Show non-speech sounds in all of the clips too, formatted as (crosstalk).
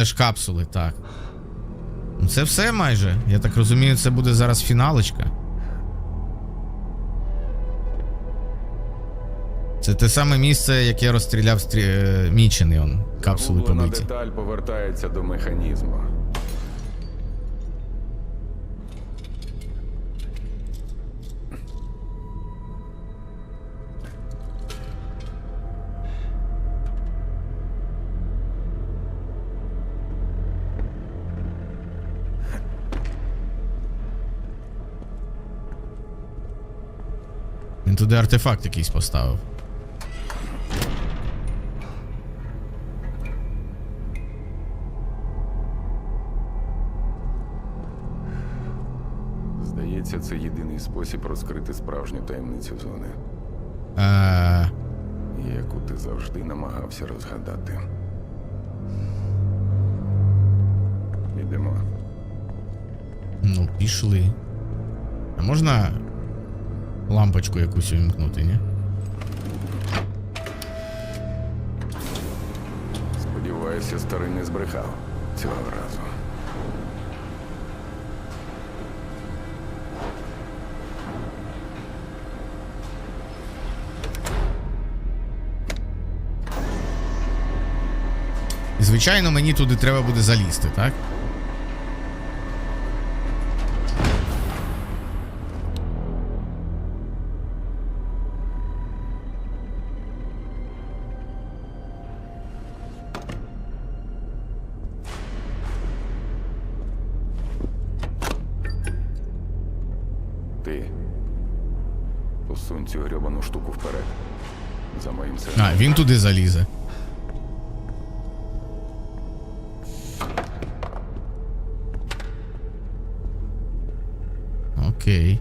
Це ж капсули, так. Ну, Це все майже. Я так розумію, це буде зараз фіналочка. Це те саме місце, яке розстріляв стрі... е, Мічений, он. Капсули Загублена побиті. деталь повертається до механізму. Туди артефакт якийсь поставив. Здається, це єдиний спосіб розкрити справжню таємницю зони, Е, яку ти завжди намагався розгадати. Ідемо. ну, пішли. А можна лампочку якусь увімкнути, ні? Сподіваюся, старий не збрехав цього разу. Звичайно, мені туди треба буде залізти, так? Цю грьобану штуку вперед. За моїм сигналом. А, він туди залізе. Окей.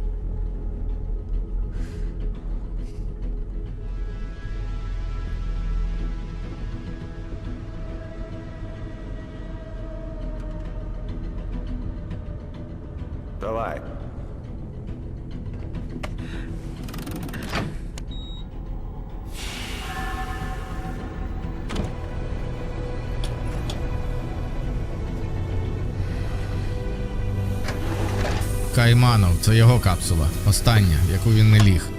Давай. Кайманов, це його капсула. Остання, яку він не ліг.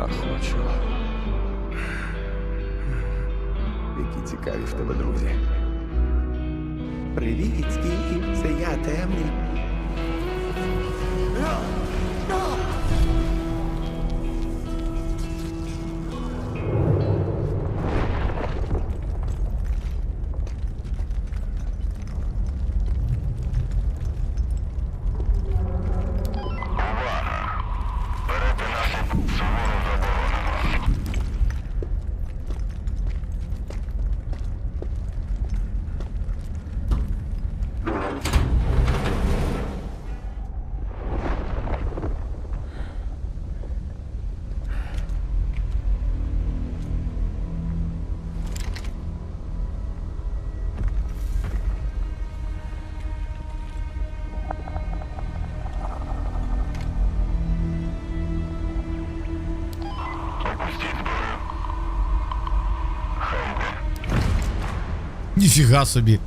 Я хочу. Які цікаві в тебе друзі. Привіт, Стів, це я темний. Ніфіга собі.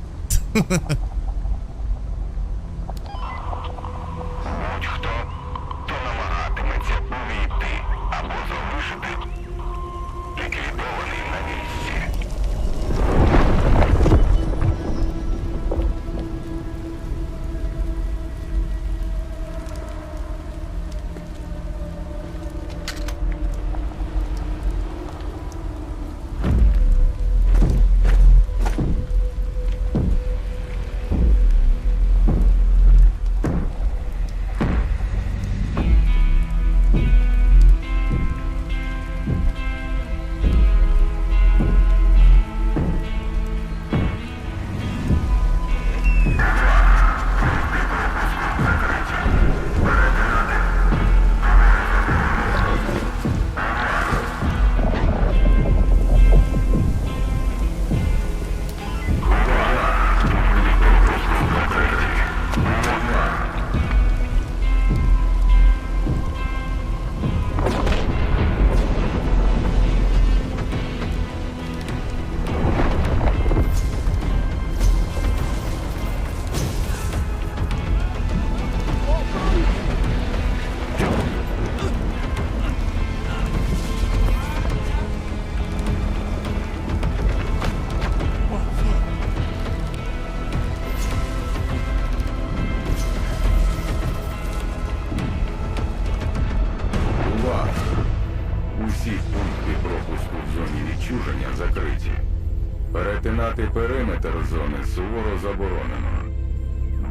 Перетинати периметр зони суворо заборонено.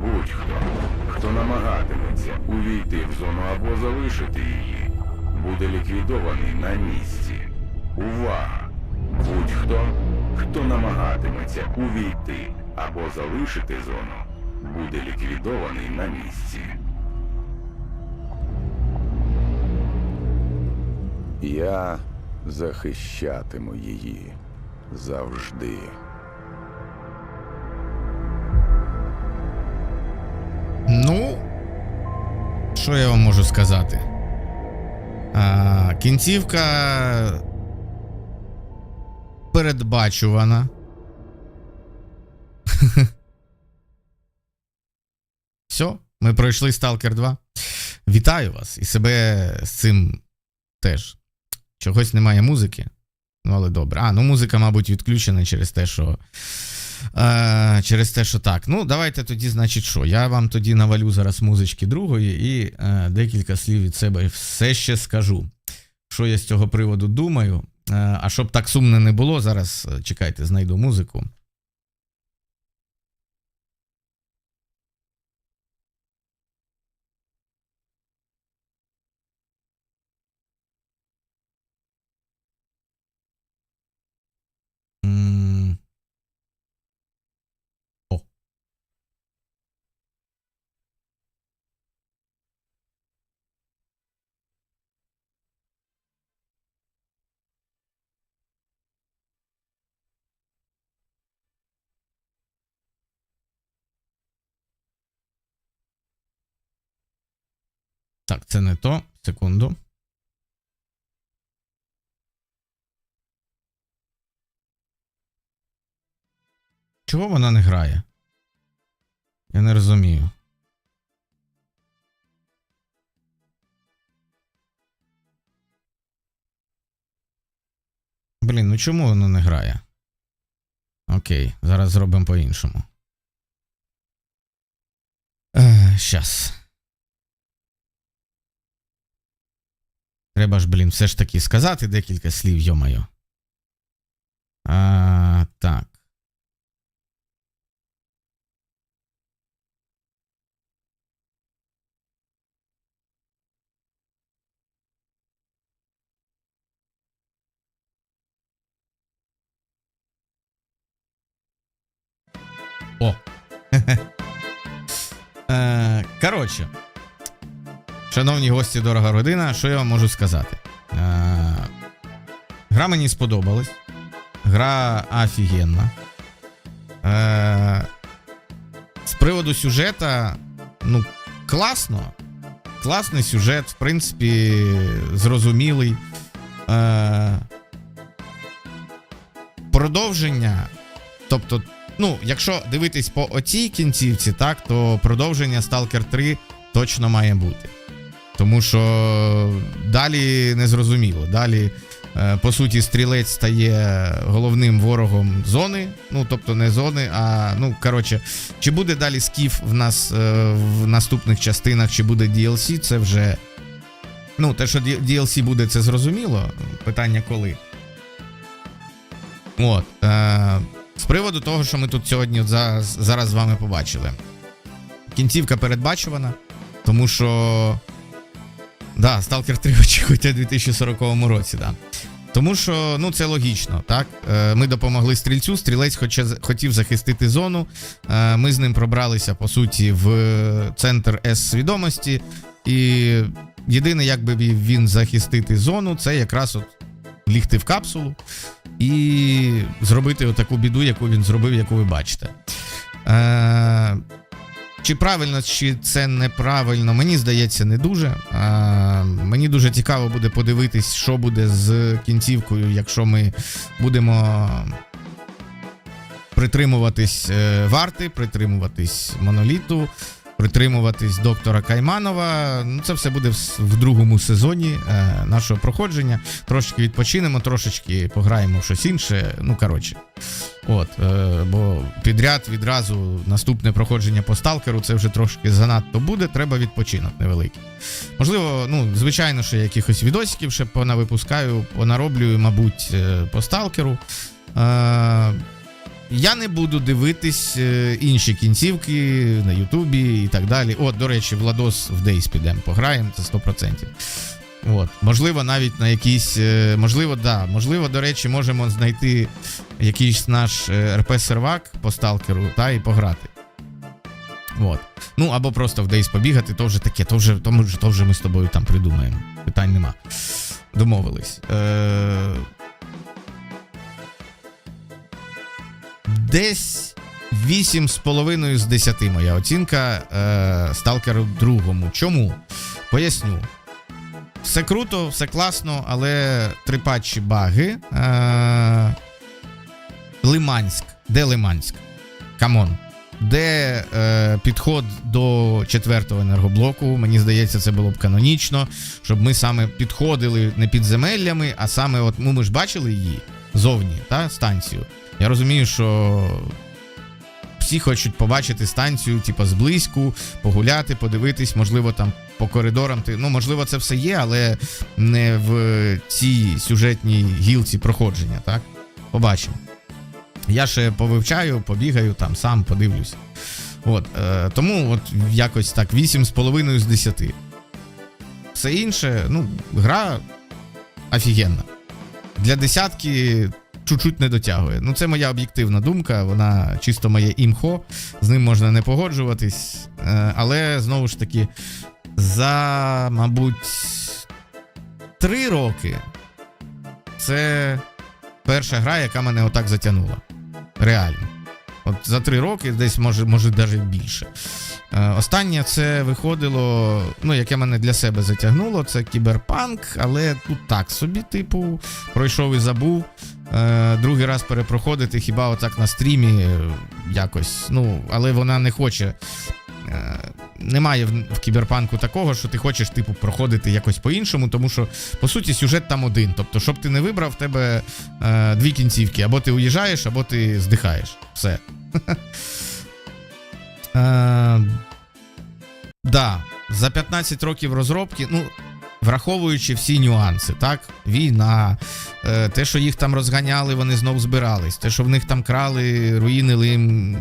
Будь-хто, хто намагатиметься увійти в зону або залишити її, буде ліквідований на місці. Увага! Будь-хто, хто намагатиметься увійти або залишити зону, буде ліквідований на місці. Я захищатиму її завжди. Що я вам можу сказати? А, кінцівка передбачувана. (laughs) Все, ми пройшли Stalker 2. Вітаю вас і себе з цим теж. Чогось немає музики. Ну, але добре. А, ну музика, мабуть, відключена через те, що. Е, через те, що так. Ну, давайте тоді, значить, що? Я вам тоді навалю зараз музички другої і е, декілька слів від себе все ще скажу. Що я з цього приводу думаю. Е, а щоб так сумно не було, зараз чекайте, знайду музику. М. О. Так, це не то. Секунду. Чого вона не грає? Я не розумію. Блін, ну чому воно не грає? Окей, зараз зробимо по-іншому. Е, щас. Треба ж, блін, все ж таки сказати декілька слів, йомаю. А, так. О. (laughs) Е, Коротше. Шановні гості, дорога родина, що я вам можу сказати? Е, гра мені сподобалась. Гра офігенна. Е, з приводу сюжета, ну, класно. Класний сюжет, в принципі, зрозумілий. Е, продовження. Тобто, ну, якщо дивитись по оцій кінцівці, так, то продовження Stalker 3 точно має бути. Тому що далі не зрозуміло. Далі, е, по суті, стрілець стає головним ворогом зони. Ну, тобто не зони, а ну, коротше, чи буде далі скіф в нас е, в наступних частинах, чи буде DLC, це вже. Ну, те, що DLC буде, це зрозуміло. Питання коли. От. Е, з приводу того, що ми тут сьогодні зараз, зараз з вами побачили. Кінцівка передбачувана, тому що. Да, Stalker 3 очікується у 2040 році, да. Тому що ну це логічно, так? Е, Ми допомогли стрільцю, стрілець хоче, хотів захистити зону. Е, Ми з ним пробралися, по суті, в центр С-свідомості. І єдине, як би він захистити зону, це якраз от лігти в капсулу і зробити отаку біду, яку він зробив, яку ви бачите. Чи правильно, чи це неправильно, мені здається, не дуже. Е, мені дуже цікаво буде подивитись, що буде з кінцівкою, якщо ми будемо притримуватись е, варти, притримуватись моноліту, притримуватись доктора Кайманова. Ну, це все буде в, в другому сезоні е, нашого проходження. Трошечки відпочинемо, трошечки пограємо в щось інше. Ну, коротше. От, е, бо підряд відразу наступне проходження по сталкеру це вже трошки занадто буде, треба відпочинок невеликий. Можливо, ну, звичайно, що якихось відосиків ще понавипускаю, понароблюю, мабуть, е, по сталкеру. Е, я не буду дивитись інші кінцівки на Ютубі і так далі. От, до речі, Владос в Дейс підемо, пограємо, це 100%. От, можливо, навіть на якісь. е, Можливо, да. Можливо, до речі, можемо знайти якийсь наш РП-сервак по сталкеру та і пограти. От. Ну, або просто в Дейс побігати, то вже таке, то вже, то, вже, то вже ми з тобою там придумаємо. Питань нема. Домовились. Е... Десь 8,5 з 10 моя оцінка е, Сталкеру другому. Чому? Поясню. Все круто, все класно, але три патчі баги. Е, Лиманськ. Де Лиманськ? Камон. Де е, підход до четвертого енергоблоку? Мені здається, це було б канонічно, щоб ми саме підходили не підземеллями, а саме, от ну, ми ж бачили її зовні, та, станцію. Я розумію, що всі хочуть побачити станцію, типу, зблизьку, погуляти, подивитись, можливо, там по коридорам. Ти, ну, можливо, це все є, але не в цій сюжетній гілці проходження, так? Побачимо. Я ще повивчаю, побігаю там сам, подивлюсь. От, е, тому от якось так 8,5 з 10. Все інше, ну, гра офігенна. Для десятки чуть-чуть не дотягує. Ну, це моя об'єктивна думка, вона чисто моє імхо, з ним можна не погоджуватись. Е, але знову ж таки, за, мабуть, три роки це перша гра, яка мене отак затягнула. Реально. От за три роки, десь може, може навіть більше. Е, Останнє це виходило, ну, яке мене для себе затягнуло, це кіберпанк, але тут так собі, типу, пройшов і забув. Е, Другий раз перепроходити хіба отак на стрімі е, якось. Ну, але вона не хоче. Е, Немає в, кіберпанку такого, що ти хочеш, типу, проходити якось по-іншому, тому що, по суті, сюжет там один. Тобто, щоб ти не вибрав, в тебе е, дві кінцівки: або ти уїжджаєш, або ти здихаєш. Все. (laughs) Так. за 15 років розробки, ну, враховуючи всі нюанси, так? Війна, е, те, що їх там розганяли, вони знов збирались, те, що в них там крали, руїнили їм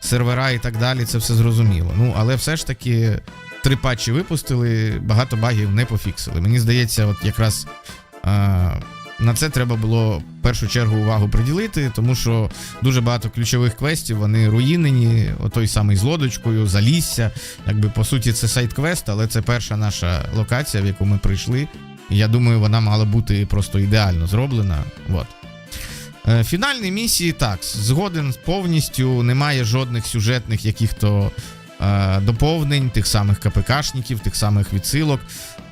сервера і так далі, це все зрозуміло. Ну, але все ж таки. Три патчі випустили, багато багів не пофіксили. Мені здається, от якраз е, на це треба було в першу чергу увагу приділити, тому що дуже багато ключових квестів вони руїнені, отой самий з лодочкою, залісся. Якби по суті це сайт-квест, але це перша наша локація, в яку ми прийшли. І я думаю, вона мала бути просто ідеально зроблена. От. Е, Фінальні місії так, згоден повністю, немає жодних сюжетних яких-то е, доповнень, тих самих КПКшників, тих самих відсилок.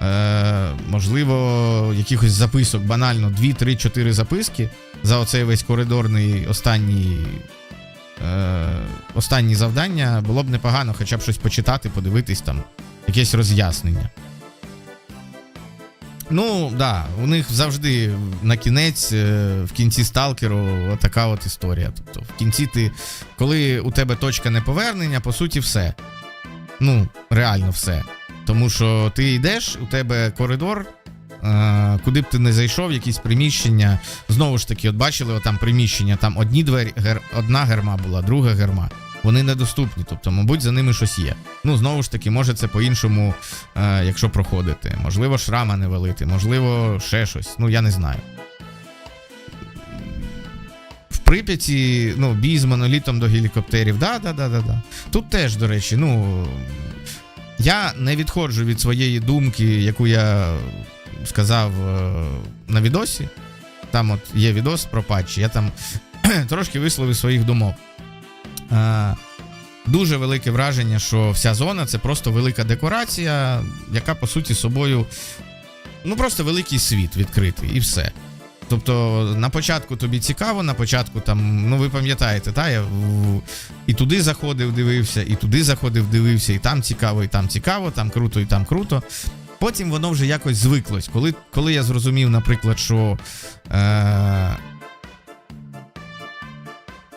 Е, можливо, якихось записок, банально 2, 3, 4 записки за оцей весь коридорний останній. Е, останні завдання було б непогано хоча б щось почитати, подивитись там, якесь роз'яснення. Ну, да, у них завжди на кінець, е, в кінці сталкеру, така от історія. Тобто, в кінці ти, коли у тебе точка неповернення, по суті, все. Ну, реально все. Тому що ти йдеш, у тебе коридор, куди б ти не зайшов, якісь приміщення. Знову ж таки, от бачили, там приміщення, там одні двері, гер, одна герма була, друга герма. Вони недоступні, тобто, мабуть, за ними щось є. Ну, знову ж таки, може це по-іншому, е, якщо проходити. Можливо, шрама не валити, можливо, ще щось. Ну, я не знаю. В Прип'яті, ну, бій з монолітом до гелікоптерів. Да, да, да, да, да. Тут теж, до речі, ну. Я не відходжу від своєї думки, яку я сказав е, на відосі. Там от є відос про патчі, я там (clears throat) трошки висловив своїх думок. Е, дуже велике враження, що вся зона це просто велика декорація, яка по суті собою. Ну, просто великий світ відкритий, і все. Тобто на початку тобі цікаво, на початку там, ну ви пам'ятаєте, та я і туди заходив, дивився, і туди заходив, дивився, і там цікаво, і там цікаво, там круто, і там круто. Потім воно вже якось звиклось. Коли, коли я зрозумів, наприклад, що е,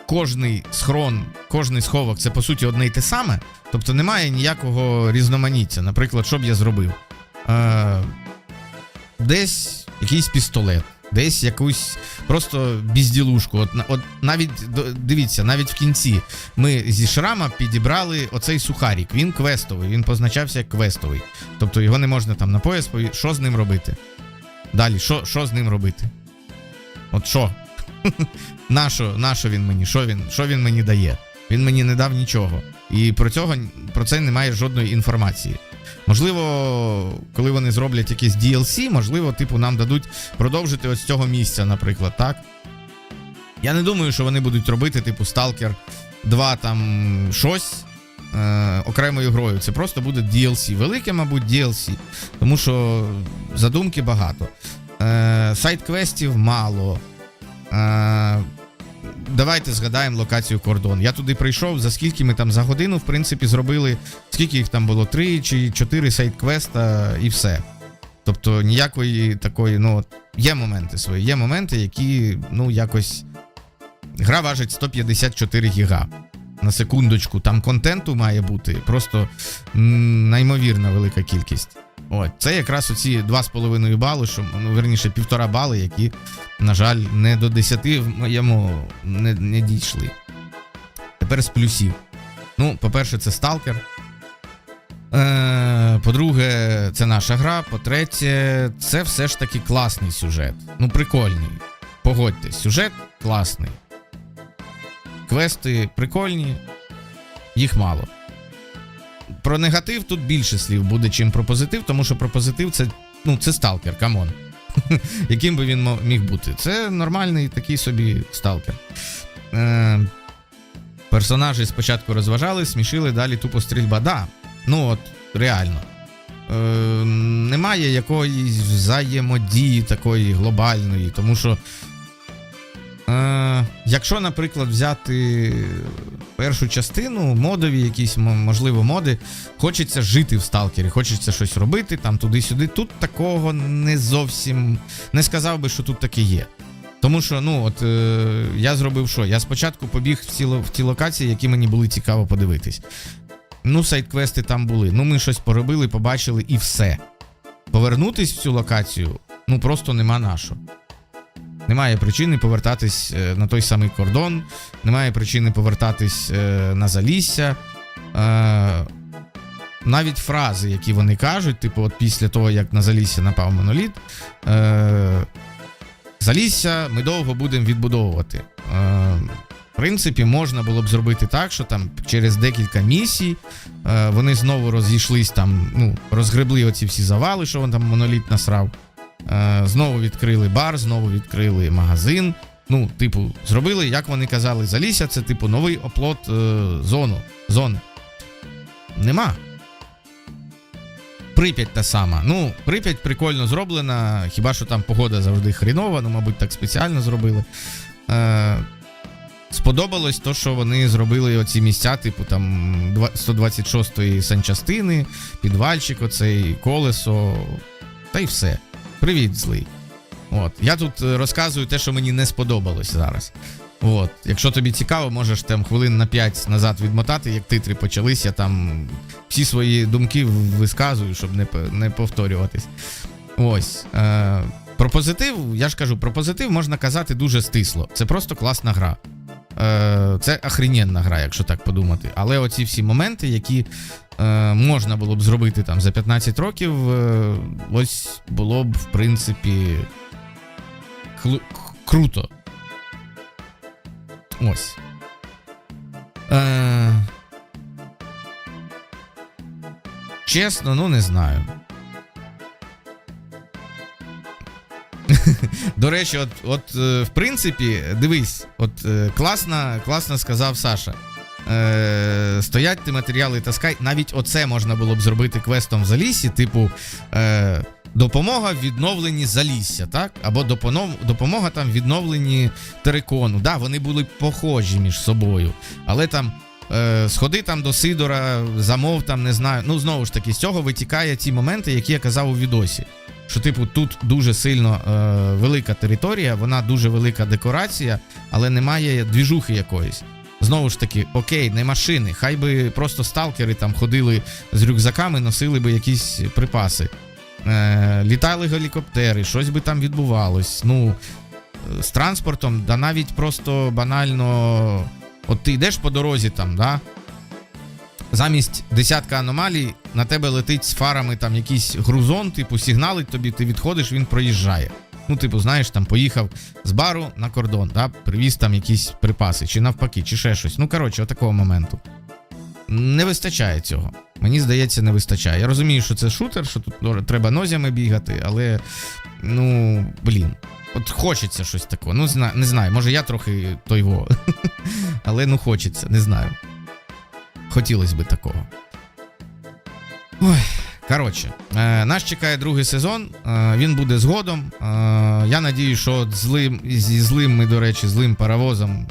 кожний схрон, кожний сховок це по суті одне й те саме, тобто немає ніякого різноманіття. Наприклад, що б я зробив? Е, десь якийсь пістолет, десь якусь просто бізділушку. От, от навіть дивіться, навіть в кінці ми зі шрама підібрали оцей сухарік. Він квестовий, він позначався як квестовий. Тобто його не можна там на пояс пові- Що з ним робити? Далі, що, що з ним робити? От що? (laughs) нащо, нащо він мені? Що він, що він мені дає? Він мені не дав нічого. І про, цього, про це немає жодної інформації. Можливо, коли вони зроблять якийсь DLC, можливо, типу, нам дадуть продовжити ось цього місця, наприклад, так? Я не думаю, що вони будуть робити, типу, Stalker 2 там щось е, окремою грою. Це просто буде DLC. Велике, мабуть, DLC. Тому що задумки багато. Е, сайт-квестів мало. Е, давайте згадаємо локацію кордон. Я туди прийшов, за скільки ми там за годину, в принципі, зробили. Скільки їх там було? Три чи чотири сайт-квеста і все. Тобто ніякої такої, ну, є моменти свої, є моменти, які, ну, якось. Гра важить 154 гіга. На секундочку, там контенту має бути просто неймовірна велика кількість. От, це якраз оці 2,5 бали, що, ну, верніше, півтора бали, які, на жаль, не до 10 в моєму не, не дійшли. Тепер з плюсів. Ну, по-перше, це сталкер. Е, по-друге, це наша гра. По-третє, це все ж таки класний сюжет. Ну, прикольний. Погодьтесь, сюжет класний. Квести прикольні, їх мало. Про негатив тут більше слів буде, чим про позитив, тому що про позитив це, ну, це сталкер, камон. (laughs) Яким би він міг бути? Це нормальний такий собі сталкер. Е, персонажі спочатку розважали, смішили, далі тупо стрільба. Да, ну от, реально. Е, немає якоїсь взаємодії такої глобальної, тому що. Якщо, наприклад, взяти першу частину, модові, якісь, можливо, моди, хочеться жити в сталкері, хочеться щось робити, там туди-сюди. Тут такого не зовсім не сказав би, що тут таке є. Тому що, ну, от е, я зробив що? Я спочатку побіг в ті, в ті локації, які мені були цікаво подивитись. Ну, сайт-квести там були. Ну, ми щось поробили, побачили і все. Повернутись в цю локацію, ну просто нема на що. Немає причини повертатись е, на той самий кордон, немає причини повертатись е, на залісся. Е, навіть фрази, які вони кажуть, типу, от після того, як на залісся напав моноліт, залісся ми довго будемо відбудовувати. В принципі, можна було б зробити так, що там через декілька місій вони знову розійшлись там, ну, розгребли оці всі завали, що він там моноліт насрав. Е, знову відкрили бар, знову відкрили магазин. Ну, типу, зробили, як вони казали, залісся, це типу новий оплот е, зону, зони. Нема. Прип'ять та сама. Ну, Прип'ять прикольно зроблена, хіба що там погода завжди хрінова, ну, мабуть, так спеціально зробили. Е, сподобалось то, що вони зробили оці місця, типу там 126-ї санчастини, підвальчик, оцей колесо, та й все. Привіт, злий. От. Я тут е, розказую те, що мені не сподобалось зараз. От. Якщо тобі цікаво, можеш там хвилин на 5 назад відмотати, як титри почались, я там всі свої думки висказую, щоб не, не повторюватись. Ось. Е, про позитив, я ж кажу, про позитив можна казати дуже стисло. Це просто класна гра. Е, це охрененна гра, якщо так подумати. Але оці всі моменти, які е, можна було б зробити там за 15 років, е, ось було б, в принципі, круто. Ось. Чесно, ну не знаю. До речі, от, от е, в принципі, дивись, от е, класно, класно сказав Саша. Е, стоять ти матеріали таскай. Навіть оце можна було б зробити квестом в залісі, типу. Е, допомога в відновленні залісся, так? Або допомога там в відновленні терикону. Да, вони були похожі між собою. Але там е, сходи там до Сидора, замов там, не знаю. Ну, знову ж таки, з цього витікає ті моменти, які я казав у відосі. Що, типу, тут дуже сильно е, велика територія, вона дуже велика декорація, але немає двіжухи якоїсь. Знову ж таки, окей, не машини. Хай би просто сталкери там ходили з рюкзаками, носили би якісь припаси. Е, літали гелікоптери, щось би там відбувалось. Ну, з транспортом, да навіть просто банально. От ти йдеш по дорозі там, да? Замість десятка аномалій на тебе летить з фарами там якийсь грузон, типу, сигналить тобі, ти відходиш, він проїжджає. Ну, типу, знаєш, там поїхав з бару на кордон, да, привіз там якісь припаси, чи навпаки, чи ще щось. Ну, коротше, отакого моменту. Не вистачає цього. Мені здається, не вистачає. Я розумію, що це шутер, що тут треба нозями бігати, але ну, блін. От хочеться щось такого. Ну, не знаю, може я трохи той. (laughs) Але ну хочеться, не знаю. Хотілося би такого. Ой, коротше, е, нас чекає другий сезон. Е, він буде згодом. Е, я надію, що злим, зі злим ми, до речі, злим паровозом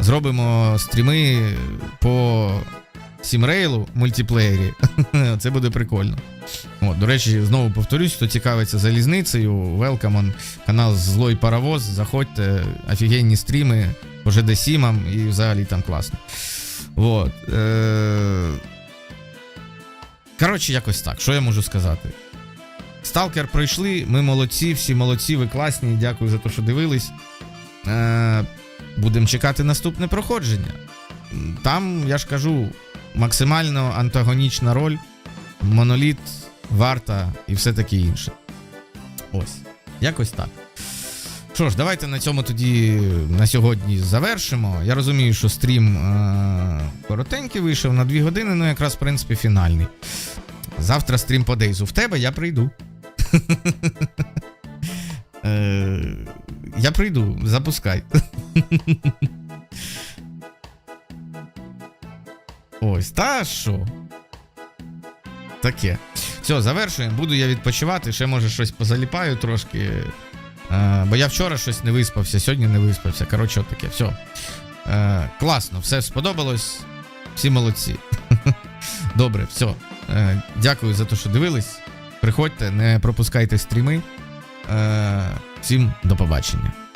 зробимо стріми по Сімрейлу мультиплеєрі. (laughs) Це буде прикольно. От, до речі, знову повторюсь, хто цікавиться залізницею, welcome on канал Злой Паровоз. Заходьте, офігенні стріми по ЖД Сімам і взагалі там класно. Вот. Е... Коротше, якось так. Що я можу сказати? Сталкер пройшли, ми молодці, всі молодці, ви класні. Дякую за те, що дивились. Е... Будемо чекати наступне проходження. Там, я ж кажу, максимально антагонічна роль, моноліт, варта і все таке інше. Ось. Якось так. Що ж, давайте на цьому тоді на сьогодні завершимо. Я розумію, що стрім е- коротенький вийшов на 2 години, ну якраз, в принципі, фінальний. Завтра стрім по Дейзу. В тебе я прийду. Е, Я прийду, запускай. Ось, та що? Таке. Все, завершуємо. Буду я відпочивати. Ще може щось позаліпаю трошки. Е, бо я вчора щось не виспався, сьогодні не виспався. Коротше, таке. Все. Класно, все сподобалось. Всі молодці. (laughs) Добре, все. Дякую за те, що дивились. Приходьте, не пропускайте стріми. Е, всім до побачення.